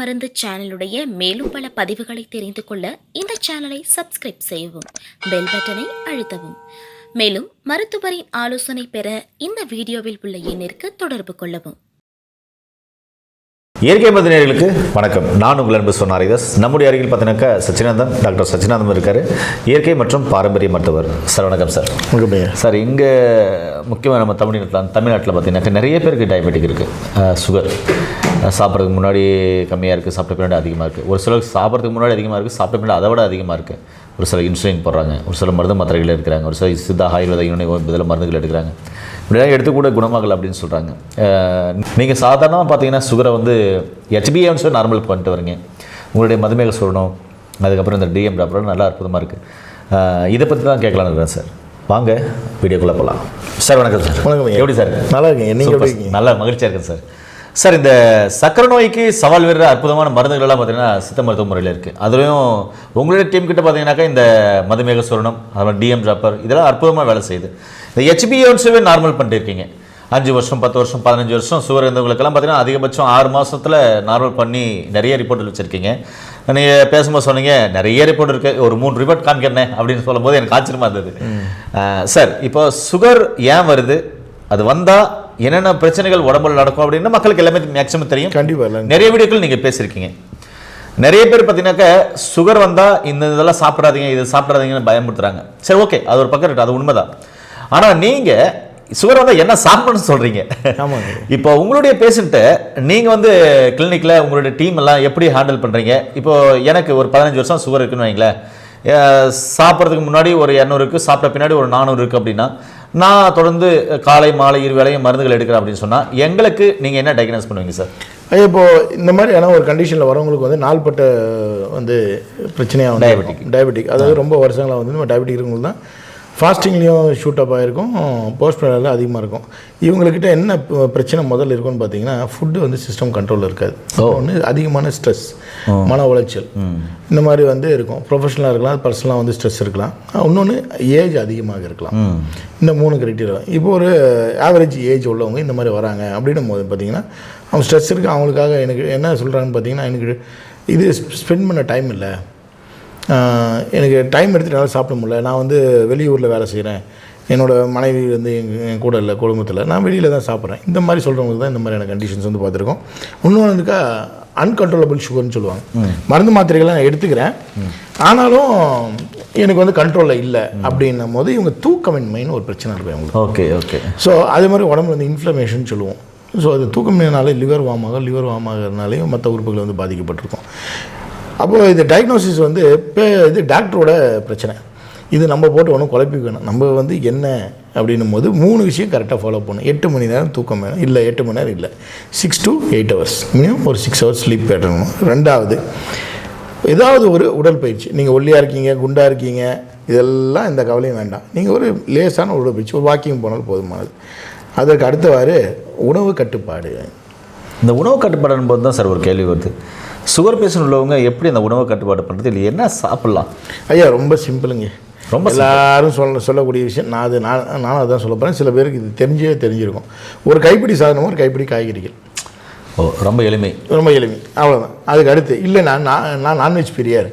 மருந்து சேனலுடைய மேலும் பல பதிவுகளை தெரிந்து கொள்ள இந்த சேனலை சப்ஸ்கிரைப் செய்யவும் பெல் பட்டனை அழுத்தவும். மேலும் மருத்துவரின் ஆலோசனை பெற இந்த வீடியோவில் உள்ள எண்ணிற்கு தொடர்பு கொள்ளவும். இயற்கை மருத்துவர்களுக்கு வணக்கம். நான் உங்கள் அன்பு சொன்னாரிதாஸ். நம்முடைய அருகில் பார்த்தீங்கன்னாக்கா சச்சினாந்தன் டாக்டர் சச்சினாந்தன் இருக்காரு. இயற்கை மற்றும் பாரம்பரிய மருத்துவர். சார் வணக்கம் சார். சார் இங்கே முக்கியமாக நம்ம தமிழ்நாட்டில் தமிழ்நாட்டில் பார்த்தீங்கன்னாக்கா நிறைய பேருக்கு டயபெட்டிக் இருக்குது சுகர் சாப்பிட்றதுக்கு முன்னாடி கம்மியாக இருக்குது சாப்பிட்ட பின்னாடி அதிகமாக இருக்குது ஒரு சிலருக்கு சாப்பிட்றதுக்கு முன்னாடி அதிகமாக இருக்குது சாப்பிட்ட பின்னாடி அதை விட அதிகமாக இருக்குது ஒரு சில இன்சுலின் போடுறாங்க ஒரு சில மருந்து மாத்திரைகள் எடுக்கிறாங்க ஒரு சில சித்தா ஆயுர்வேத இதில் மருந்துகள் எடுக்கிறாங்க. இப்படிலாம் எடுத்து கூட குணமாகல அப்படின்னு சொல்கிறாங்க நீங்கள் சாதாரணமாக பார்த்தீங்கன்னா சுகரை வந்து ஹெச்பிஏன்னு சொல்லி நார்மல் பண்ணிட்டு வரீங்க. உங்களுடைய மதுமேக சொல்லணும் அதுக்கப்புறம் இந்த டிஎம் டாக்டர் நல்லா அற்புதமாக இருக்குது இதை பற்றி தான் கேட்கலான்னு இருக்கிறேன் சார். வாங்க வீடியோக்குள்ளே போகலாம் சார் வணக்கம் சார். வணக்கம். எப்படி சார்? நல்லா இருக்கேன் நீங்கள். இருக்கீங்க? நல்லா மகிழ்ச்சியாக இருக்கேன் சார். சார் இந்த சக்கரை நோய்க்கு சவால் விடுற அற்புதமான மருந்துகள் எல்லாம் பார்த்தீங்கன்னா சித்த மருத்துவ முறையில் இருக்குது அதுலேயும் உங்களுடைய டீம் கிட்ட பார்த்தீங்கன்னாக்கா இந்த மதுமேக சுரணம் அப்புறம் டிஎம் ட்ராப்பர் இதெல்லாம் அற்புதமாக வேலை செய்யுது. இந்த ஹெச்பிஏன்ஸுவே நார்மல் பண்ணிருக்கீங்க. அஞ்சு வருஷம் பத்து வருஷம் பதினஞ்சு வருஷம் சுகர் இருந்தவங்களுக்கெல்லாம் பார்த்தீங்கன்னா அதிகபட்சம் ஆறு மாசத்துல நார்மல் பண்ணி நிறைய ரிப்போர்ட் வச்சுருக்கீங்க. நீங்கள் பேசும்போது சொன்னீங்க நிறைய ரிப்போர்ட் இருக்கு. ஒரு மூணு ரிப்போர்ட் காமிக்கிறேன் அப்படின்னு சொல்லும்போது எனக்கு ஆச்சரியமா இருந்தது. சார் இப்போ சுகர் ஏன் வருது? அது வந்தா என்னென்ன பிரச்சனைகள் உடம்புல நடக்கும் அப்படின்னு மக்களுக்கு எல்லாமே மேக்ஸிமம் தெரியும். கண்டிப்பாக இல்லை நிறைய வீடியோக்கள் நீங்கள் பேசியிருக்கீங்க நிறைய பேர் பார்த்தீங்கன்னாக்கா சுகர் வந்தால் இந்த இதெல்லாம் சாப்பிடாதீங்க இது சாப்பிடாதீங்கன்னு பயமுறுத்துறாங்க. சரி ஓகே அது ஒரு பக்கம் அது உண்மைதான். ஆனால் நீங்கள் சுகர் வந்தால் என்ன சாப்பிடணும்னு சொல்கிறீங்க ஆமாங்க. இப்போ உங்களுடைய பேஷண்ட்டை நீங்கள் வந்து கிளினிக்கில் உங்களுடைய டீம் எல்லாம் எப்படி ஹேண்டில் பண்ணுறீங்க இப்போ எனக்கு ஒரு பதினஞ்சு வருஷம் சுகர் இருக்குன்னு வைங்களேன். சாப்பிட்றதுக்கு முன்னாடி ஒரு இரநூறு இருக்குது சாப்பிட்ட பின்னாடி ஒரு நானூறு இருக்குது அப்படின்னா நான் தொடர்ந்து காலை மாலை இரு வேளையும் மருந்துகள் எடுக்கிறேன் அப்படின்னு சொன்னால் எங்களுக்கு நீங்கள் என்ன டயக்னோஸ் பண்ணுவீங்க சார் ஐயா இப்போ இந்த மாதிரியான ஒரு கண்டிஷனில் வரவங்களுக்கு வந்து நாள்பட்ட வந்து பிரச்சனையாக Diabetic. டயபெட்டிக் அதாவது ரொம்ப வருஷங்களாக வந்து நம்ம டயபெட்டிக் இருக்கவங்களுக்கு தான் ஃபாஸ்டிங்லேயும் ஷூட் அப் ஆகிருக்கும் போஸ்ட் ப்ரெனரில் அதிகமாக இருக்கும். இவங்கக்கிட்ட என்ன பிரச்சனை முதல்ல இருக்கும்னு பார்த்தீங்கன்னா ஃபுட்டு வந்து சிஸ்டம் கண்ட்ரோலில் இருக்காது. ஒன்று அதிகமான ஸ்ட்ரெஸ் மன உளைச்சல். இந்த மாதிரி வந்து இருக்கும். ப்ரொஃபஷனலாக இருக்கலாம் பர்சனலாக வந்து ஸ்ட்ரெஸ் இருக்கலாம். இன்னொன்று ஏஜ் அதிகமாக இருக்கலாம். இந்த மூணு கிரைட்டீரியா இப்போ ஒரு ஆவரேஜ் ஏஜ் உள்ளவங்க இந்த மாதிரி வராங்க அப்படின்னும் போது பார்த்தீங்கன்னா அவங்க ஸ்ட்ரெஸ் இருக்குது அவங்களுக்காக எனக்கு என்ன சொல்கிறாங்கன்னு பார்த்தீங்கன்னா எனக்கு இது ஸ்பெண்ட் பண்ண டைம் இல்லை. எனக்கு டைம் எடுத்துட்டு என்னால் சாப்பிட முடியல. நான் வந்து வெளியூரில் வேலை செய்கிறேன் என்னோடய மனைவி வந்து என் கூட இல்லை குடும்பத்தில். நான் வெளியில் தான் சாப்பிட்றேன். இந்த மாதிரி சொல்கிறவங்களுக்கு தான் இந்த மாதிரியான கண்டிஷன்ஸ் வந்து பார்த்துருக்கோம். இன்னொன்று இருக்கா அன்கண்ட்ரோலபிள் சுகர்னு சொல்லுவாங்க. மருந்து மாத்திரைகளை நான் எடுத்துக்கிறேன். ஆனாலும் எனக்கு வந்து கண்ட்ரோலில் இல்லை அப்படின்னும் போது இவங்க தூக்கமின்மைன்னு ஒரு பிரச்சனை இருக்கும் இவங்களுக்கு. Okay okay. ஸோ அதே மாதிரி உடம்புல வந்து இன்ஃப்ளமேஷன் சொல்லுவோம். ஸோ அது தூக்கமினாலே லிவர் வார்ம் ஆகும் லிவர் வார்ம் ஆகிறதுனாலையும் மற்ற உறுப்புகள் வந்து பாதிக்கப்பட்டிருக்கும். அப்போது இது டயக்னோசிஸ் வந்து இப்போ இது டாக்டரோட பிரச்சனை. இது நம்ம போட்டு ஒன்றும் குழப்பிக்கணும் நம்ம வந்து என்ன அப்படின்னும் போது மூணு விஷயம் கரெக்டாக ஃபாலோ பண்ணணும். எட்டு மணி நேரம் தூக்கம் வேணும். இல்லை எட்டு மணி நேரம் இல்லை. Six to eight hours minimum ஒரு சிக்ஸ் ஹவர்ஸ் ஸ்லீப் பேட்டணும் ரெண்டாவது ஏதாவது ஒரு உடற்பயிற்சி நீங்கள் ஒல்லியாக இருக்கீங்க குண்டாக இருக்கீங்க இதெல்லாம் இந்த கவலையும் வேண்டாம். நீங்கள் ஒரு லேசான உடற்பயிற்சி ஒரு வாக்கிங் போனாலும் போதுமானது. அதற்கு அடுத்தவாறு உணவு கட்டுப்பாடு. இந்த உணவு கட்டுப்பாடுன்னு போது தான் சார் ஒரு கேள்வி வருது. சுகர் பேஷண்ட் உள்ளவங்க எப்படி அந்த உணவு கட்டுப்பாடு பண்ணுறது இல்லை என்ன சாப்பிட்லாம்? ஐயா ரொம்ப சிம்பிளுங்க ரொம்ப எல்லாரும் சொல்ல சொல்லக்கூடிய விஷயம் நான் அது நான் நானும் அதான் சொல்ல போகிறேன் சில பேருக்கு இது தெரிஞ்சே தெரிஞ்சிருக்கும். ஒரு கைப்பிடி சாதனம் ஒரு கைப்பிடி காய்கறிகள். ஓ ரொம்ப எளிமை. ரொம்ப எளிமை. அவ்வளோதான் அதுக்கு அடுத்து இல்லை நான் நான் நான் நான்வெஜ் பிரியார்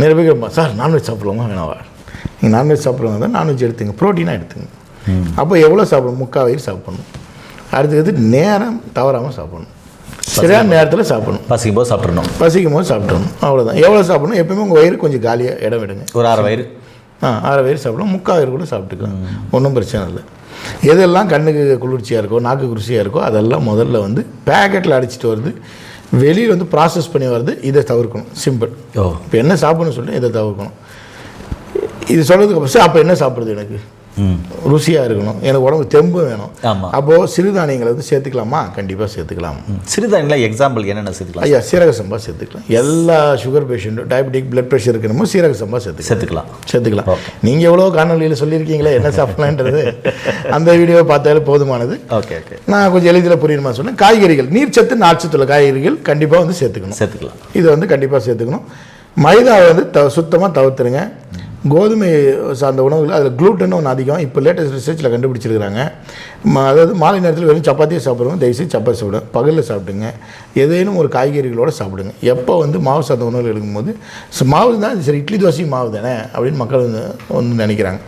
நிறைய பேர் சார் நான்வெஜ் சாப்பிடுவோமா வேணாவா? நீங்கள் நான்வெஜ் சாப்பிடுவாங்க தான் நான்வெஜ் எடுத்துங்க. ப்ரோட்டீனாக எடுத்துங்க. அப்போ எவ்வளோ சாப்பிடணும்? முக்கால் வயிறு சாப்பிடணும். அடுத்தது நேரம் தவறாமல் சாப்பிடணும். சரியான நேரத்தில் சாப்பிடணும். பசிக்கும் போது சாப்பிட்றணும் பசிக்கும் போது சாப்பிடணும். அவ்வளோதான் எவ்வளோ சாப்பிடணும்? எப்பவுமே உங்கள் வயிறு கொஞ்சம் காலியாக இடம் விடுங்க. ஒரு அரை வயிறு. ஆ அரை வயிறு சாப்பிடலாம். முக்கால் வயிறு கூட சாப்பிட்டுக்கலாம். ஒன்றும் பிரச்சனை இல்லை. எதெல்லாம் கண்ணுக்கு குளிர்ச்சியாக இருக்கோ நாக்கு குளிர்ச்சியாக இருக்கோ அதெல்லாம் முதல்ல வந்து பேக்கெட்டில் அடிச்சிட்டு வருது. வெளியில் வந்து ப்ராசஸ் பண்ணி வருது. இதை தவிர்க்கணும். சிம்பிள் ஓ. இப்போ என்ன சாப்பிடணும்னு சொல்லிட்டு இதை தவிர்க்கணும். இது சொல்கிறதுக்கு அப்புறம் அப்போ என்ன சாப்பிடுறது எனக்கு? ருசியாக இருக்கணும். எனக்கு உடம்பு தெம்பு வேணும். ஆமாம் அப்போது சிறுதானியங்களை வந்து சேர்த்துக்கலாமா? கண்டிப்பாக சேர்த்துக்கலாம். சிறுதானியில் எக்ஸாம்பிள் என்னென்ன சேர்த்துக்கலாம்? ஐயா சீரக சம்பா சேர்த்துக்கலாம். எல்லா சுகர் பேஷண்ட்டும் டயபெட்டிக் பிளட் ப்ரெஷர் இருக்கணுமோ சீரக சம்பா சேர்த்துக்கலாம். சேர்த்துக்கலாம். சேர்த்துக்கலாம். நீங்கள் எவ்வளோ காணொலியில் சொல்லியிருக்கீங்களே என்ன சாப்பிடலான்றது அந்த வீடியோவை பார்த்தாலே போதுமானது. ஓகே ஓகே நான் கொஞ்சம் எளிதில் புரியுமா சொன்னேன் காய்கறிகள் நீர்ச்சத்து நார்ச்சத்துள்ள காய்கறிகள் கண்டிப்பாக வந்து சேர்த்துக்கணும். சேர்த்துக்கலாம். இதை வந்து கண்டிப்பாக சேர்த்துக்கணும். மைதாவை வந்து த சுத்தமாக தவிர்த்துருங்க. கோதுமை சார்ந்த உணவுகள் அதில் குளூட்டன் ஒன்று அதிகம். இப்போ லேட்டஸ்ட் ரிசர்ச்சில் கண்டுபிடிச்சிருக்கிறாங்க. அதாவது மாலை நேரத்தில் வெறும் சப்பாத்தியை சாப்பிடுவோம் தயவுசெய்து சப்பாத்தி சாப்பிடுங்க. பகலில் சாப்பிடுங்க. ஏதேனும் ஒரு காய்கறிகளோடு சாப்பிடுங்க. எப்போ வந்து மாவு சார்ந்த உணவுகள் எடுக்கும்போது மாவு தான் சரி இட்லி தோசையும் மாவு தானே அப்படின்னு மக்கள் வந்து வந்து நினைக்கிறாங்க.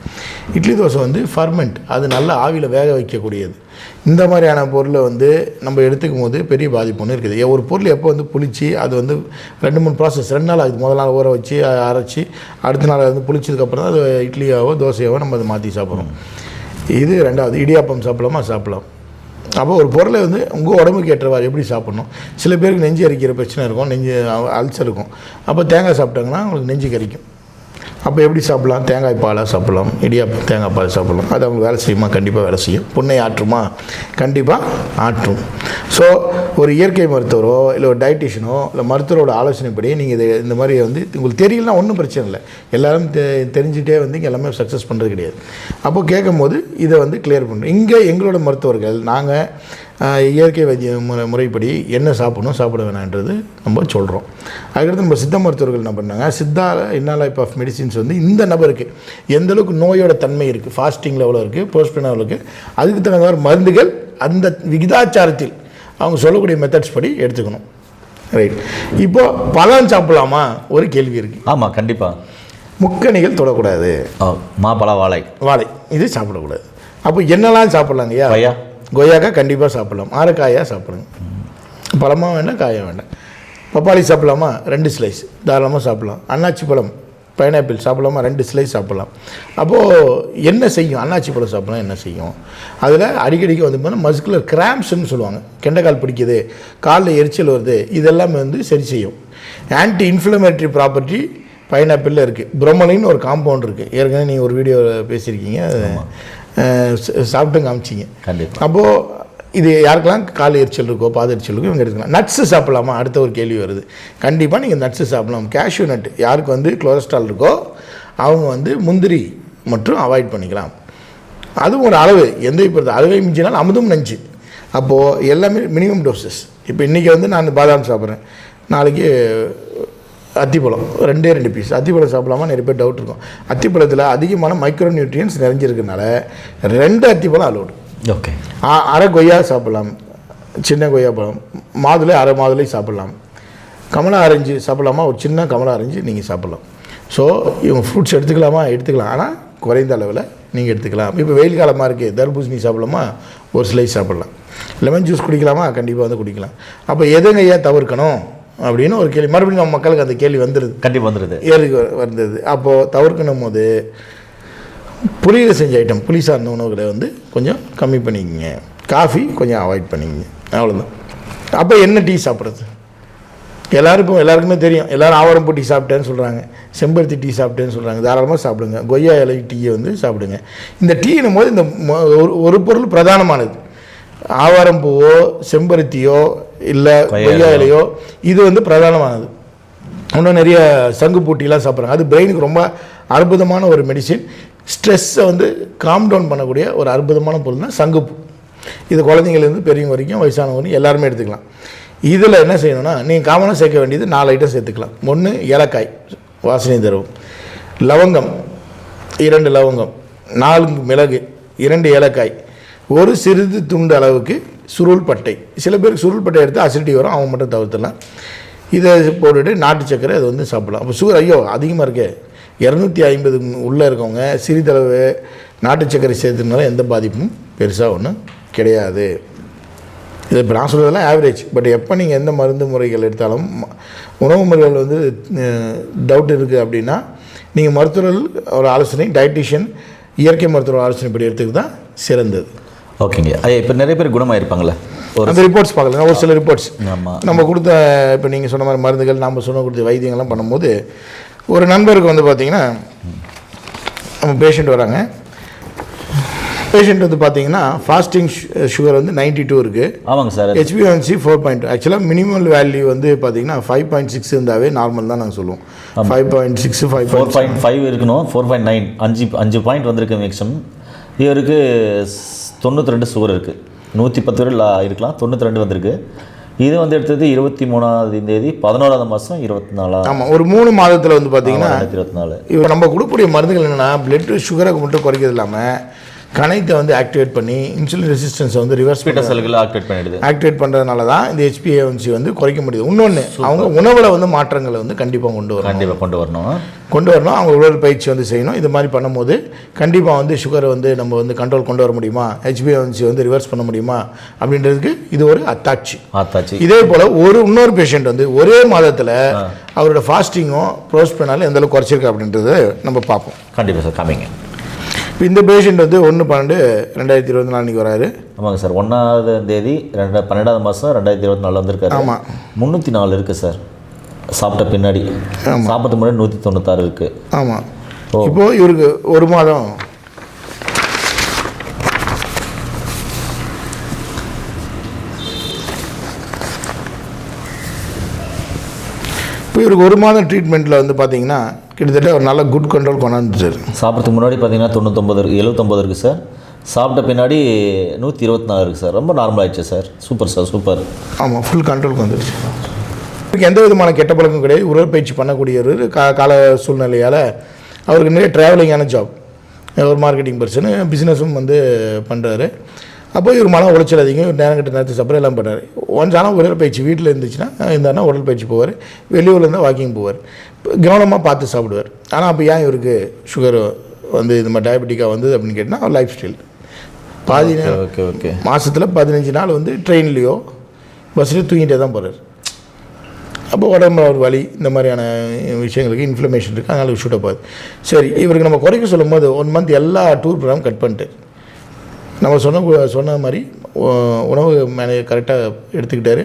இட்லி தோசை வந்து ஃபர்மெண்ட் அது நல்ல ஆவியில் வேக வைக்கக்கூடியது. இந்த மாதிரியான பொருளை வந்து நம்ம எடுத்துக்கும் போது பெரிய பாதிப்பு ஒன்று இருக்குது. ஒரு பொருள் எப்போ வந்து புளிச்சு அது வந்து ரெண்டு மூணு ப்ராசஸ் ரெண்டு நாள் ஆகுது. முதல் நாள் ஊற வச்சு அரைச்சி அடுத்த நாள் வந்து புளிச்சதுக்கப்புறம் தான் அது இட்லியாவோ தோசையாவோ நம்ம அதை மாற்றி சாப்பிட்றோம். இது ரெண்டாவது இடியாப்பம் சாப்பிடலாமா? சாப்பிடலாம். அப்போ ஒரு பொருளை வந்து உங்கள் உடம்புக்கு ஏற்றவாறு எப்படி சாப்பிட்ணும்? சில பேருக்கு நெஞ்சு அரிக்கிற பிரச்சனை இருக்கும் நெஞ்சு அல்சர் இருக்கும். அப்போ தேங்காய் சாப்பிட்டாங்கன்னா உங்களுக்கு நெஞ்சு கரிக்கும். அப்போ எப்படி சாப்பிட்லாம்? தேங்காய் பாலாக சாப்பிட்லாம். இடியாப்பம் தேங்காய் பால் சாப்பிட்லாம். அது அவங்க வேலை செய்யுமா? கண்டிப்பாக வேலை செய்யும். புண்ணை ஆற்றுமா? கண்டிப்பாக ஆற்றும். ஸோ ஒரு இயற்கை மருத்துவரோ இல்லை ஒரு டயட்டிஷியனோ இல்லை மருத்துவரோட ஆலோசனைப்படி நீங்கள் இதை இந்த மாதிரி வந்து உங்களுக்கு தெரியலனா ஒன்றும் பிரச்சனை இல்லை. எல்லோரும் தெ தெரிஞ்சுட்டே வந்து இங்கே எல்லாமே சக்ஸஸ் பண்ணுறது கிடையாது. அப்போ கேட்கும்போது இதை வந்து கிளியர் பண்ணுறோம் இங்கே எங்களோட மருத்துவர்கள் நாங்கள் இயற்கை வைத்திய முறை முறைப்படி என்ன சாப்பிடணும் சாப்பிட வேணான்றது நம்ம சொல்கிறோம் அதுக்கடுத்து நம்ம சித்த மருத்துவர்கள் என்ன பண்ணாங்க? சித்தா இன்னா லைஃப் ஆஃப் மெடிசின்ஸ் வந்து இந்த நபருக்கு எந்த அளவுக்கு நோயோட தன்மை இருக்குது ஃபாஸ்டிங்கில் எவ்வளோ இருக்குது போஸ்ட்பென் எவ்வளோ இருக்குது அதுக்கு தகுந்த மாதிரி மருந்துகள் அந்த விகிதாச்சாரத்தில் அவங்க சொல்லக்கூடிய மெத்தட்ஸ் படி எடுத்துக்கணும். ரைட் இப்போ பழம் சாப்பிடலாமா? ஒரு கேள்வி இருக்குது ஆமாம் கண்டிப்பாக முக்கணிகள் தொடக்கூடாது. மாப்பழ வாழை. வாழை. இது சாப்பிடக்கூடாது. அப்போ என்னெல்லாம் சாப்பிட்லாங்க ஐயா கொய்யாக்காய் கண்டிப்பாக சாப்பிடலாம். காயாக சாப்பிடுங்க. பழமாக வேண்டாம் காயாக வேண்டாம் பப்பாளி சாப்பிடலாமா? ரெண்டு ஸ்லைஸ் தாராளமாக சாப்பிடலாம். அன்னாச்சி பழம் பைனாப்பிள் சாப்பிடலாமா? ரெண்டு ஸ்லைஸ் சாப்பிடலாம். அப்போது என்ன செய்யும்? அன்னாச்சி பழம் சாப்பிடலாம் என்ன செய்யும்? அதில் அடிக்கடிக்கு வந்து பார்த்தீங்கன்னா மஸ்குலர் கிராம்ப்ஸ்னு சொல்லுவாங்க. கெண்டைக்கால் பிடிக்குது காலில் எரிச்சல் வருது இதெல்லாமே வந்து சரி செய்யும். ஆன்டி இன்ஃப்ளமேட்டரி ப்ராப்பர்ட்டி பைனாப்பிளில் இருக்குது பிரம்மலின்னு ஒரு காம்பவுண்ட் இருக்குது ஏற்கனவே நீங்கள் ஒரு வீடியோவில் பேசியிருக்கீங்க. சாப்பிட்டு காமிச்சிங்க. அப்போது இது யாருக்கெல்லாம் கால் எரிச்சல் இருக்கோ பாத எரிச்சல் இருக்கோ இவங்க எடுத்துக்கலாம். நட்ஸு சாப்பிடலாமா? அடுத்த ஒரு கேள்வி வருது. கண்டிப்பாக நீங்கள் நட்ஸு சாப்பிடலாம். கேஷ்யூ நட் யாருக்கு வந்து கொலஸ்ட்ரால் இருக்கோ அவங்க வந்து முந்திரி மற்றும் அவாய்ட் பண்ணிக்கலாம். அதுவும் ஒரு அளவு. எந்த பொறுத்த அளவை மிஞ்சினால் அமுதும் நஞ்சு. அப்போது எல்லாமே மினிமம் டோசஸ் இப்போ இன்றைக்கி வந்து நான் பாதாம் சாப்பிட்றேன். நாளைக்கு அத்திப்பழம் ரெண்டே ரெண்டு பீஸ் அத்திப்பழம் சாப்பிடலாமா? நிறைய பேர் டவுட் இருக்கும். அத்திப்பழத்தில் அதிகமான மைக்ரோ நியூட்ரியன்ஸ் நிறைஞ்சிருக்கனால ரெண்டு அத்திப்பழம் அலோடு ஓகே அரை கொய்யா சாப்பிடலாம். சின்ன கொய்யா பழம். மாதுளை அரை மாதுளை சாப்பிடலாம். கமலா ஆரஞ்சு சாப்பிடலாமா? ஒரு சின்ன கமலா ஆரஞ்சு நீங்கள் சாப்பிடலாம். ஸோ இவங்க ஃப்ரூட்ஸ் எடுத்துக்கலாமா? எடுத்துக்கலாம். ஆனால் குறைந்த அளவில் நீங்கள் எடுத்துக்கலாம். இப்போ வெயில் காலமாக இருக்குது தர்பூசணி சாப்பிடலாமா? ஒரு ஸ்லைஸ் சாப்பிடலாம். லெமன் ஜூஸ் குடிக்கலாமா? கண்டிப்பாக வந்து குடிக்கலாம். அப்போ எதுங்க ஐயா தவிர்க்கணும்? அப்படின்னு ஒரு கேள்வி. மறுபடியும் நம்ம மக்களுக்கு அந்த கேள்வி வந்துடுது கண்டிப்பாக வந்துடுது ஏறுக்கு வந்தது. அப்போது தவிர்க்கணும் போது புளியில் செஞ்ச ஐட்டம் புளி சார்ந்த உணவுகளை வந்து கொஞ்சம் கம்மி பண்ணிக்கங்க. காஃபி கொஞ்சம் அவாய்ட் பண்ணிக்கங்க. அவ்வளோதான் அப்போ என்ன டீ சாப்பிட்றது? எல்லாருக்கும் எல்லாருக்குமே தெரியும். எல்லாரும் ஆவாரம்பூ டீ சாப்பிட்டேன்னு சொல்கிறாங்க செம்பருத்தி டீ சாப்பிட்டேன்னு சொல்கிறாங்க தாராளமாக சாப்பிடுங்க. கொய்யா இலை டீயை வந்து சாப்பிடுங்க. இந்த டீனும் போது இந்த மொ- ஒரு ஒரு பொருள் பிரதானமானது. ஆவாரம்பூவோ செம்பருத்தியோ இல்லை கொய்யா இலையோ இது வந்து பிரதானமானது. இன்னும் நிறைய சங்கு பூட்டிலாம் சாப்பிட்றாங்க. அது பிரெயினுக்கு ரொம்ப அற்புதமான ஒரு மெடிசின். ஸ்ட்ரெஸ்ஸை வந்து காம் டவுன் பண்ணக்கூடிய ஒரு அற்புதமான பொருள் தான் சங்குப்பூ இது குழந்தைங்கலேருந்து பெரியவங்க வரைக்கும் வயசானவங்க எல்லாருமே எடுத்துக்கலாம். இதில் என்ன செய்யணும்னா நீங்கள் காமனாக சேர்க்க வேண்டியது நாலு ஐட்டம் சேர்த்துக்கலாம். ஒன்று ஏலக்காய் வாசனை தரும். லவங்கம் இரண்டு லவங்கம் நான்கு மிளகு இரண்டு ஏலக்காய். ஒரு சிறிது துண்டு அளவுக்கு சுருள் பட்டை. சில பேருக்கு சுருள் பட்டை எடுத்து அசிடிட்டி வரும் அவங்க மட்டும் தவிர்த்துலாம் இதை போட்டுட்டு நாட்டு சக்கரை அது வந்து சாப்பிடலாம். அப்போ சுகர் ஐயோ அதிகமாக இருக்கே. இரநூத்தி ஐம்பது உள்ளே இருக்கவங்க சிறிதளவு நாட்டு சக்கரை சேர்த்துனால எந்த பாதிப்பும் பெருசாக ஒன்றும் கிடையாது. இது இப்போ நான் சொல்கிறதெல்லாம் ஆவரேஜ் பட் எப்போ நீங்கள் எந்த மருந்து முறைகள் எடுத்தாலும் உணவு முறைகள் வந்து டவுட் இருக்குது அப்படின்னா நீங்கள் மருத்துவர்கள் ஒரு ஆலோசனை டயட்டிஷியன் இயற்கை மருத்துவர் ஆலோசனைப்படி எடுத்துக்கு தான் சிறந்தது. ஓகேங்க. ஐயா இப்போ நிறைய பேர் குணமாயிருப்பாங்களே ஒரு அந்த ரிப்போர்ட்ஸ் பார்க்கலாம் ஒரு சில ரிப்போர்ட்ஸ் ஆமாம் நம்ம கொடுத்த இப்போ நீங்கள் சொன்ன மாதிரி மருந்துகள் நம்ம சொன்ன கொடுத்த வைத்தியங்கள்லாம் பண்ணும்போது ஒரு நண்பருக்கு வந்து பார்த்தீங்கன்னா நம்ம பேஷண்ட் வராங்க. பேஷண்ட் வந்து பார்த்தீங்கன்னா ஃபாஸ்டிங் சுகர் வந்து 92 டூ இருக்குது ஆமாங்க சார். ஹெச்பிஎன்சி ஃபோர் பாயிண்ட் ஆக்சுவலாக மினிமல் வேல்யூ வந்து பார்த்தீங்கன்னா ஃபைவ் பாயிண்ட் சிக்ஸ் இருந்தாவே நார்மல் தான் நாங்கள் சொல்லுவோம். Five point six five four point five இருக்கணும். ஃபோர் பாயிண்ட் நைன் அஞ்சு அஞ்சு பாயிண்ட் வந்திருக்கு மேக்ஸிமம் இவருக்கு தொண்ணூற்றி ரெண்டு சுகர் இருக்குது நூற்றி பத்து லா- இருக்கலாம் தொண்ணூற்றி ரெண்டு வந்திருக்கு. இது வந்து எடுத்தது இருபத்தி மூணாவது தேதி பதினோராவது மாதம் இருபத்தி நாலாம் ஆமாம் ஒரு மூணு மாதத்தில் வந்து பார்த்தீங்கன்னா இருபத்தி நாலு இவர் நம்ம கொடுக்கக்கூடிய மருந்துகள் என்னென்னா பிளட் சுகரை மட்டும் குறைக்கிறது இல்லாமல் கணைத்தை வந்து ஆக்டிவேட் பண்ணி இன்சுலின் ரெசிஸ்டன்ஸை வந்து ரிவர்ஸ் பீட்டர் செல்களை ஆக்டிவேட் பண்ணிடுது. ஆக்டிவேட் பண்ணுறதுனால தான் இந்த ஹெச்பிஏவன்சி வந்து குறைக்க முடியுது. இன்னொன்று அவங்க உணவில் வந்து மாற்றங்களை வந்து கண்டிப்பாக கொண்டு வரணும். கண்டிப்பாக கொண்டு வரணும். கொண்டு வரணும். அவங்க உடற்பயிற்சி வந்து செய்யணும். இது மாதிரி பண்ணும்போது கண்டிப்பாக வந்து சுகரை வந்து நம்ம வந்து கண்ட்ரோல் கொண்டு வர முடியுமா? ஹெச்பிஏவன்சி வந்து ரிவர்ஸ் பண்ண முடியுமா? அப்படின்றதுக்கு இது ஒரு அத்தாட்சி. ஆத்தாச்சு இதே போல் ஒரு இன்னொரு பேஷண்ட் வந்து ஒரே மாதத்தில் அவரோட ஃபாஸ்டிங்கும் ப்ரோஸ் பண்ணாலும் எந்த அளவுக்கு குறைச்சிருக்கு அப்படின்றத நம்ம பார்ப்போம். கண்டிப்பாக சார் காமிங்க இப்போ இந்த பேஷண்ட் வந்து ஒன்று பன்னெண்டு ரெண்டாயிரத்தி இருபத்தி நாலு வராரு. ஆமாங்க சார். ஒன்றாவது தேதி ரெண்டா பன்னெண்டாவது மாதம் ரெண்டாயிரத்தி இருபத்தி நாலு வந்திருக்காரு. ஆமா. முந்நூற்றி நாலு இருக்குது சார். சாப்பிட்ட பின்னாடி. சாப்பிட்ட முன்னாடி நூற்றி தொண்ணூத்தாறு இருக்குது ஆமாம். இப்போது இவருக்கு ஒரு மாதம். இப்போ இவருக்கு ஒரு மாதம் ட்ரீட்மெண்ட்டில் வந்து பார்த்தீங்கன்னா கிட்டத்தட்ட ஒரு நல்ல குட் கண்ட்ரோல் கொண்டாந்துட்டார் சாப்பிட்றதுக்கு முன்னாடி பார்த்தீங்கன்னா தொண்ணூத்தொம்பது இருக்குது எழுபத்தொம்பது இருக்குது சார். சாப்பிட்ட பின்னாடி நூற்றி இருபத்தி நாலு இருக்குது சார். ரொம்ப நார்மல் ஆயிடுச்சு சார். சூப்பர் சார் சூப்பர் ஆமாம் ஃபுல் கண்ட்ரோலுக்கு வந்துருச்சு இவருக்கு எந்த விதமான கெட்ட பழக்கம் கிடையாது. உடற்பயிற்சி பண்ணக்கூடியவர் கா கால சூழ்நிலையால் அவருக்கு நிறைய ட்ராவலிங்கான ஜாப் ஒரு மார்க்கெட்டிங் பர்சனு பிஸ்னஸும் வந்து பண்ணுறாரு அப்போ இவர் மன உளைச்சல் அதிகம் இவர் நேரம் கிட்ட நேரத்துக்கு சப்பரம் எல்லாம் பண்ணுறாரு ஒன்ஸ் ஆனால் உடற்பயிற்சி வீட்டில் இருந்துச்சுன்னா இருந்தாருன்னா உடற்பயிற்சி போவார் வெளியூரில் இருந்தால் வாக்கிங் போவார். கவனமாக பார்த்து சாப்பிடுவார். ஆனால் அப்போ ஏன் இவருக்கு சுகர் வந்து இது மாதிரி டயபெட்டிக்காக வந்தது அப்படின்னு கேட்டால் அவர் லைஃப் ஸ்டைல் பாதி ஓகே ஓகே மாதத்தில் பதினஞ்சு நாள் வந்து ட்ரெயின்லேயோ பஸ்லேயோ தூங்கிட்டே தான் போகிறார் அப்போ உடம்புல ஒரு வலி இந்த மாதிரியான விஷயங்களுக்கு இன்ஃப்ளமேஷன் இருக்குது அதனால் ஷூட் ஆகுது. சரி இவருக்கு நம்ம குறைக்க சொல்லும்போது ஒன் மந்த் எல்லா டூர் ப்ரோக்ராம் கட் பண்ணிட்டு நம்ம சொன்ன சொன்ன மாதிரி உணவு மேனே கரெக்டாக எடுத்துக்கிட்டாரு.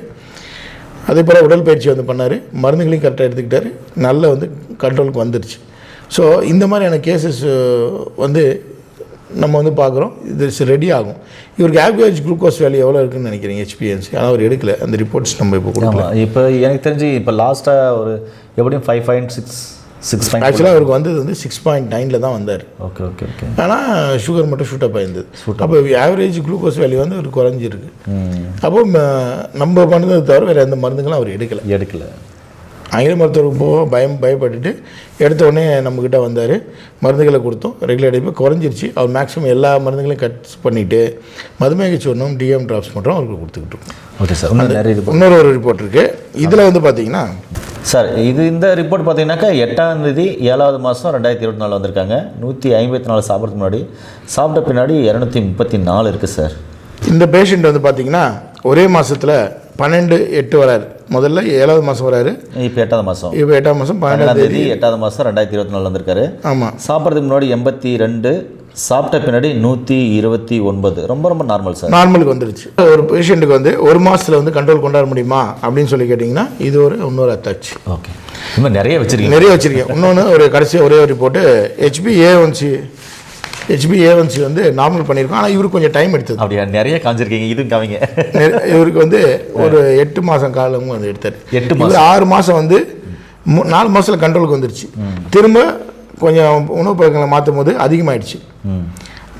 அதே போல் உடற்பயிற்சி வந்து பண்ணார். மருந்துகளையும் கரெக்டாக எடுத்துக்கிட்டாரு. நல்ல வந்து கண்ட்ரோலுக்கு வந்துருச்சு. ஸோ இந்த மாதிரியான கேசஸ் வந்து நம்ம வந்து பார்க்குறோம். இது ரெடி ஆகும். இவருக்கு ஆவரேஜ் குளுக்கோஸ் வேல்யூ எவ்வளோ இருக்குன்னு நினைக்கிறீங்க ஹெச்பிஎன்சி ஆனால் அவர் எடுக்கல. அந்த ரிப்போர்ட்ஸ் நம்ம இப்போ கொடுக்கலாம் இப்போ எனக்கு தெரிஞ்சு இப்போ லாஸ்ட்டாக ஒரு எப்படியும் five point six six point ஆக்சுவலாக அவருக்கு வந்தது வந்து சிக்ஸ் பாயிண்ட் நைனில் தான் வந்தார். ஓகே ஓகே ஓகே ஆனால் சுகர் மட்டும் ஷூட் அப் ஆயிருந்தது. அப்போ ஆவரேஜ் குளுக்கோஸ் வேல்யூ வந்து அவருக்கு குறைஞ்சிருக்கு. அப்போ நம்ம பண்ணதை தவிர வேறு எந்த மருந்துகளும் அவர் எடுக்கல. எடுக்கல. ஆங்கில மருத்துவருக்கு போக பயம் பயப்பட்டுட்டு எடுத்த உடனே நம்மக்கிட்ட வந்தார். மருந்துகளை கொடுத்தோம். ரெகுலர் இப்போ குறைஞ்சிருச்சு. அவர் மேக்ஸிமம் எல்லா மருந்துகளையும் கட் பண்ணிவிட்டு மதுமேக சூர்ணம் டிஎம் ட்ராப்ஸ் மட்டும் அவருக்கு கொடுத்துக்கிட்டு இருக்கோம். Okay sir. இன்னொரு ஒரு ரிப்போர்ட் இருக்குது இதில் வந்து பார்த்தீங்கன்னா சார் இது இந்த ரிப்போர்ட் பார்த்தீங்கன்னாக்கா எட்டாம் தேதி ஏழாவது மாதம் ரெண்டாயிரத்தி இருபத்தி நாலு வந்திருக்காங்க. நூற்றி ஐம்பத்தி நாலு சாப்பிட்றதுக்கு முன்னாடி சாப்பிட்ட பின்னாடி இரநூத்தி முப்பத்தி நாலு இருக்குது சார். இந்த பேஷண்ட் வந்து பார்த்தீங்கன்னா ஒரே மாதத்தில் பன்னெண்டு எட்டு வராரு. முதல்ல ஏழாவது மாதம் வராரு. இப்போ எட்டாவது மாதம் இப்போ எட்டாம் மாதம் பன்னெண்டாம் தேதி. எட்டாவது மாதம் ரெண்டாயிரத்தி இருபத்தி நாலு வந்திருக்காரு. ஆமாம் சாப்பிட்றதுக்கு முன்னாடி எண்பத்தி ரெண்டு சாப்பிட்ட பின்னாடி நூற்றி இருபத்தி ஒன்பது. ரொம்ப ரொம்ப நார்மல் சார் நார்மலுக்கு வந்துருச்சு. ஒரு பேஷண்ட்டுக்கு வந்து ஒரு மாதத்தில் வந்து கண்ட்ரோல் கொண்டாட முடியுமா அப்படின்னு சொல்லி கேட்டிங்கன்னா இது ஒரு இன்னொரு அத்தாட்சி ஓகே இன்னும் நிறைய வச்சிருக்கீங்க. நிறைய வச்சுருக்கேன். இன்னொன்று ஒரு கடைசி ஒரே ஒரு report HB A one C HB A one C வந்து நார்மல் பண்ணியிருக்கோம். ஆனால் இவருக்கு கொஞ்சம் டைம் எடுத்தது. அப்படியா? நிறைய காமிச்சிருக்கீங்க இதுவும் காமிங்க நெ- இவருக்கு வந்து ஒரு எட்டு மாதம் காலமும் வந்து எடுத்தார். எட்டு இவர் ஆறு மாதம் வந்து நாலு மாதத்தில் கண்ட்ரோலுக்கு வந்துருச்சு. திரும்ப கொஞ்சம் உணவு பழக்கங்களை மாற்றும் போது அதிகமாயிடுச்சு. ம்.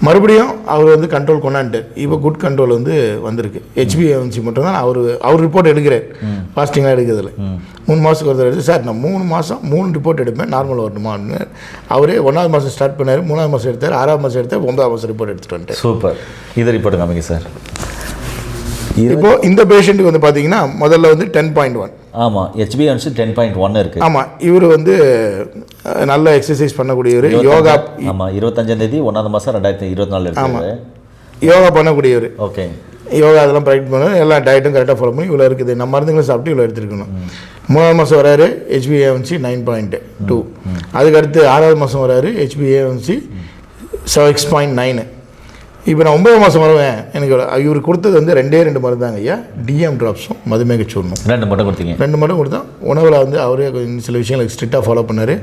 மறுபடியும் அவர் வந்து கண்ட்ரோல் கொண்டாண்டார் இப்போ குட் கண்ட்ரோல் வந்து வந்திருக்கு. ஹெச்பிஎன்சி மட்டும் தான் அவர் அவர் ரிப்போர்ட் எடுக்கிறார். ஃபாஸ்டிங்லாம் எடுக்கிறதுல. மூணு மாதத்துக்கு ஒரு தடவை எடுத்து சார் நான் மூணு மாதம் மூணு ரிப்போர்ட் எடுப்பேன். நார்மல் வரணுமா அப்படின்னு அவரே ஒன்றாவது மாதம் ஸ்டார்ட் பண்ணார். மூணாவது மாதம் எடுத்தார். ஆறாவது மாதம் எடுத்தார். ஒன்பதாவது மாதம் ரிப்போர்ட் எடுத்துகிட்டு வந்துட்டார். சூப்பர். இதை ரிப்போர்ட் காமிங்க சார். இப்போ இந்த பேஷண்ட்டுக்கு வந்து பார்த்தீங்கன்னா முதல்ல வந்து டென் பாயிண்ட் ஒன் ஆமாம் ஹெச்பிஎன்சி டென் பாயிண்ட் ஒன் இருக்குது ஆமாம் இவர் வந்து நல்ல எக்ஸசைஸ் பண்ணக்கூடியவர். யோகா ஆமாம் இருபத்தஞ்சாம் தேதி ஒன்றாவது மாதம் ரெண்டாயிரத்தி இருபத்தி நாலு இருக்குது யோகா பண்ணக்கூடியவர். ஓகே. யோகா அதெல்லாம் ப்ராக்டிஸ் பண்ணணும் எல்லா டயட்டும் கரெக்டாக ஃபாலோ பண்ணி இவ்வளோ இருக்குது. நம்ம மருந்துங்களும் சாப்பிட்டு இவ்வளோ எடுத்துருக்கணும். மூணாவது மாதம் வராரு ஹெச்பிஏஎம்சி நைன் பாயிண்ட் டூ அதுக்கடுத்து ஆறாவது மாதம் வராரு ஹெச்பிஏஎம்சி சிக்ஸ் பாயிண்ட் நைனு இப்போ நான் ஒன்பது மாதம் வருவேன். எனக்கு இவர் கொடுத்தது வந்து ரெண்டே ரெண்டு மருந்தாங்க ஐயா. டிஎம் ட்ராப்ஸும் மதுமேக சூர்ணம் ரெண்டு மட்டும் கொடுத்தீங்க. ரெண்டு மட்டும் கொடுத்தோம் உணவில் வந்து அவரே கொஞ்சம் சில விஷயங்களுக்கு ஸ்ட்ரிக்டாக ஃபாலோ பண்ணார்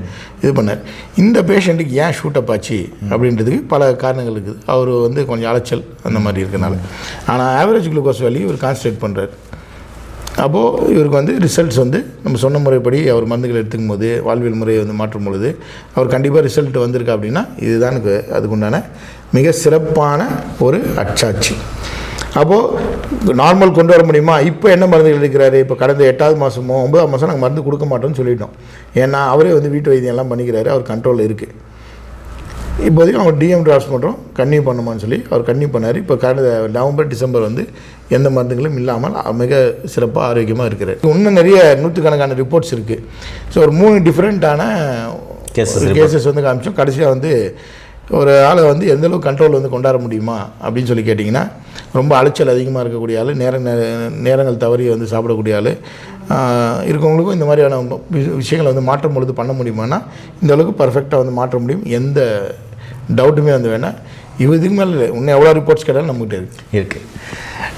இது பண்ணார். இந்த பேஷண்ட்டுக்கு ஏன் ஷூட் அப் ஆச்சு அப்படின்றதுக்கு பல காரணங்கள் இருக்குது. அவர் வந்து கொஞ்சம் அலைச்சல் அந்த மாதிரி இருக்கனால ஆனால் ஆவரேஜ் குளுக்கோஸ் வேல்யூ இவர் கான்சன்ட்ரேட் பண்ணுறாரு அப்போது இவருக்கு வந்து ரிசல்ட்ஸ் வந்து நம்ம சொன்ன முறைப்படி அவர் மருந்துகள் எடுத்துக்கும் போது வாழ்வியல் முறையை வந்து மாற்றும் பொழுது அவர் கண்டிப்பாக ரிசல்ட் வந்திருக்கு அப்படின்னா இதுதான் எனக்கு அதுக்குண்டான மிக சிறப்பான ஒரு அச்சாட்சி. அப்போது நார்மல் கொண்டு வர முடியுமா? இப்போ என்ன மருந்துகள் எடுக்கிறாரு? இப்போ கடந்த எட்டாவது மாதமோ ஒன்பதாம் மாதம் நாங்கள் மருந்து கொடுக்க மாட்டோம்னு சொல்லிட்டோம். ஏன்னா அவரே வந்து வீட்டு வைத்தியம் எல்லாம் பண்ணிக்கிறாரு. அவர் கண்ட்ரோலில் இருக்குது இப்போதைக்கு அவங்க டிஎம் ட்ராப்ஸ் பண்ணுறோம் கன்னியூ பண்ணுமான்னு சொல்லி அவர் கன்னியூ பண்ணார். இப்போ கடந்த நவம்பர் டிசம்பர் வந்து எந்த மருந்துகளும் இல்லாமல் மிக சிறப்பாக ஆரோக்கியமாக இருக்கிறார். இன்னும் நிறைய நூற்றுக்கணக்கான ரிப்போர்ட்ஸ் இருக்குது ஸோ ஒரு மூணு டிஃப்ரெண்ட்டான report. கேசஸ் வந்து காமிச்சோம். கடைசியாக வந்து ஒரு ஆளை வந்து எந்த அளவுக்கு கண்ட்ரோல் வந்து கொண்டாட முடியுமா அப்படின்னு சொல்லி கேட்டிங்கன்னா ரொம்ப அலைச்சல் அதிகமாக இருக்கக்கூடிய ஆள் நேர நேரங்கள் தவறி வந்து சாப்பிடக்கூடிய ஆள் இருக்கவங்களுக்கும் இந்த மாதிரியான விஷயங்களை வந்து மாற்றும் பொழுது பண்ண முடியுமானா இந்த அளவுக்கு பர்ஃபெக்டாக வந்து மாற்ற முடியும். எந்த டவுட்டுமே வந்து வேணால் இது இதுக்கு மேலே இல்லை. இன்னும் எவ்வளோ ரிப்போர்ட்ஸ் கேட்டாலும் நம்மகிட்ட இருக்குது இருக்குது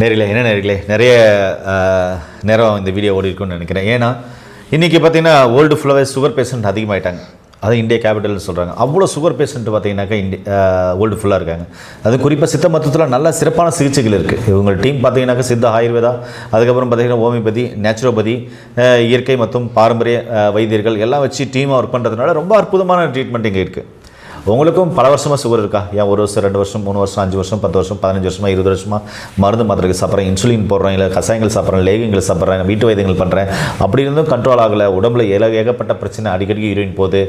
நேரில் என்ன நேரிலே? நிறைய நேரம் இந்த வீடியோ ஓடி இருக்குன்னு நினைக்கிறேன். ஏன்னா இன்றைக்கி பார்த்தீங்கன்னா ஓல்டு ஃபுல்லாகவே சுகர் பேஷண்ட் அதிகமாயிட்டாங்க. அது இந்தியா கேபிட்டல்னு சொல்கிறாங்க அவ்வளோ சுகர் பேஷண்ட் பார்த்தீங்கன்னாக்கா இந்தியா வேர்ல்டு ஃபுல்லாக இருக்காங்க. அது குறிப்பாக சித்த மருத்துவத்தில் நல்ல சிறப்பான சிகிச்சைகள் இருக்குது இவங்க டீம் பார்த்தீங்கன்னாக்கா சித்த ஆயுர்வேதா அதுக்கப்புறம் பார்த்தீங்கன்னா ஹோமியோபதி நேச்சுரோபதி இயற்கை மற்றும் பாரம்பரிய வைத்தியர்கள் எல்லாம் வச்சு டீமாக ஒர்க் பண்ணுறதுனால ரொம்ப அற்புதமான ட்ரீட்மெண்ட் இங்கே இருக்குது உங்களுக்கும் பல வருஷமாக சுகர் இருக்கா? ஏன் ஒரு வருஷம் ரெண்டு வருஷம் மூணு வருஷம் அஞ்சு வருஷம் பத்து வருஷம் பதினஞ்சு வருஷமாக இருபது வருஷமாக மருந்து மாத்திரைக்கு சாப்பிட்றேன் இன்சுலின் போடுறேன் இல்லை கசாயங்கள் சாப்பிட்றேன் லேகங்கள் சாப்பிட்றேன் வீட்டு வைத்தியங்கள் பண்ணுறேன் அப்படி இருந்தும் கண்ட்ரோல் ஆகலை. உடம்புல ஏல ஏகப்பட்ட பிரச்சனை அடிக்கடி யூரின் போகுது.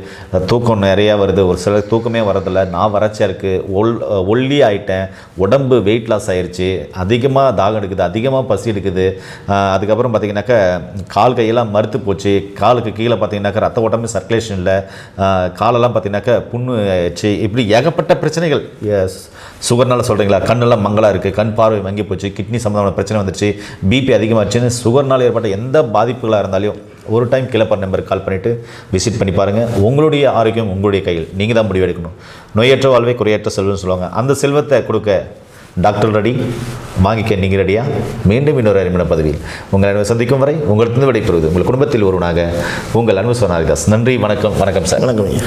தூக்கம் நிறையா வருது. ஒரு சில தூக்கமே வரதில்லை. நான் வறட்சியாக இருக்குது ஒல் ஒல்லி ஆகிட்டேன் உடம்பு வெயிட் லாஸ் ஆயிருச்சு. அதிகமாக தாகம் எடுக்குது. அதிகமாக பசி எடுக்குது. அதுக்கப்புறம் பார்த்தீங்கன்னாக்கா கால் கையெல்லாம் மறுத்து போச்சு. காலுக்கு கீழே பார்த்தீங்கன்னாக்கா ரத்த ஓட்டமே சர்க்குலேஷன் இல்லை காலெல்லாம் பார்த்தீங்கன்னாக்கா புண்ணு ஆயிடுச்சு. இப்படி ஏகப்பட்ட பிரச்சனைகள். எஸ் சுகர்னால சொல்கிறீங்களா கண்ணெல்லாம் மங்களாக இருக்குது கண் பார்வை மங்கி போச்சு. கிட்னி சம்மந்தமான பிரச்சனை வந்துச்சு பிபி அதிகமாகிடுச்சுன்னு சுகர்னால் ஏற்பட்ட எந்த பாதிப்புகளாக இருந்தாலும் ஒரு டைம் கிளப்பர் நம்பருக்கு கால் பண்ணிவிட்டு விசிட் பண்ணி பாருங்கள் உங்களுடைய ஆரோக்கியம் உங்களுடைய கையில். நீங்கள் தான் முடிவெடுக்கணும் நோயற்ற வாழ்வை குறையற்ற செல்வம்னு சொல்லுவாங்க. அந்த செல்வத்தை கொடுக்க டாக்டர் ரெடி வாங்கிக்க நீங்கள் ரெடியா மீண்டும் இன்னொரு அறிமுக பதவியில் உங்கள் அன்பை சந்திக்கும் வரை உங்களிடத்திலிருந்து விடைபெறுவது உங்கள் குடும்பத்தில் ஒருவனாக உங்கள் அன்பு சோனாரிதாஸ். நன்றி வணக்கம் வணக்கம் சார். வணக்கம் ஐயா.